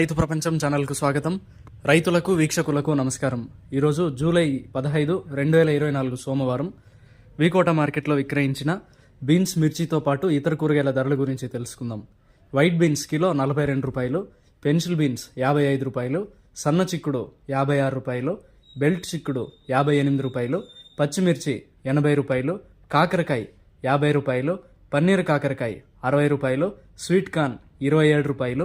రైతు ప్రపంచం ఛానల్కు స్వాగతం. రైతులకు వీక్షకులకు నమస్కారం. ఈరోజు జూలై పదహైదు రెండు వేల ఇరవై నాలుగు సోమవారం వీకోట మార్కెట్లో విక్రయించిన బీన్స్ మిర్చితో పాటు ఇతర కూరగాయల ధరల గురించి తెలుసుకుందాం. వైట్ బీన్స్ కిలో నలభై రెండు రూపాయలు పెన్సిల్ బీన్స్ యాభై ఐదు రూపాయలు సన్న చిక్కుడు యాభై ఆరు రూపాయలు బెల్ట్ చిక్కుడు యాభై ఎనిమిది రూపాయలు పచ్చిమిర్చి ఎనభై రూపాయలు కాకరకాయ యాభై రూపాయలు పన్నీర్ కాకరకాయ అరవై రూపాయలు స్వీట్ కార్న్ ఇరవై ఏడు రూపాయలు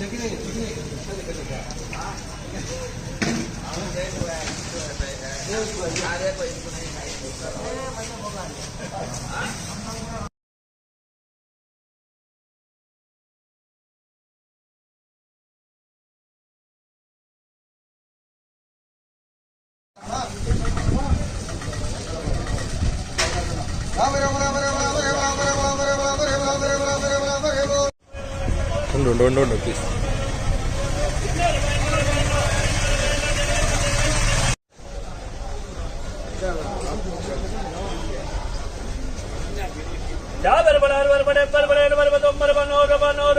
राम राम राम ఉండు ఉండు ఉండు ఉండు ప్లీజ్ యాభై రూపాయలు అరవై రూపాయలు డెబ్బై రూపాయలు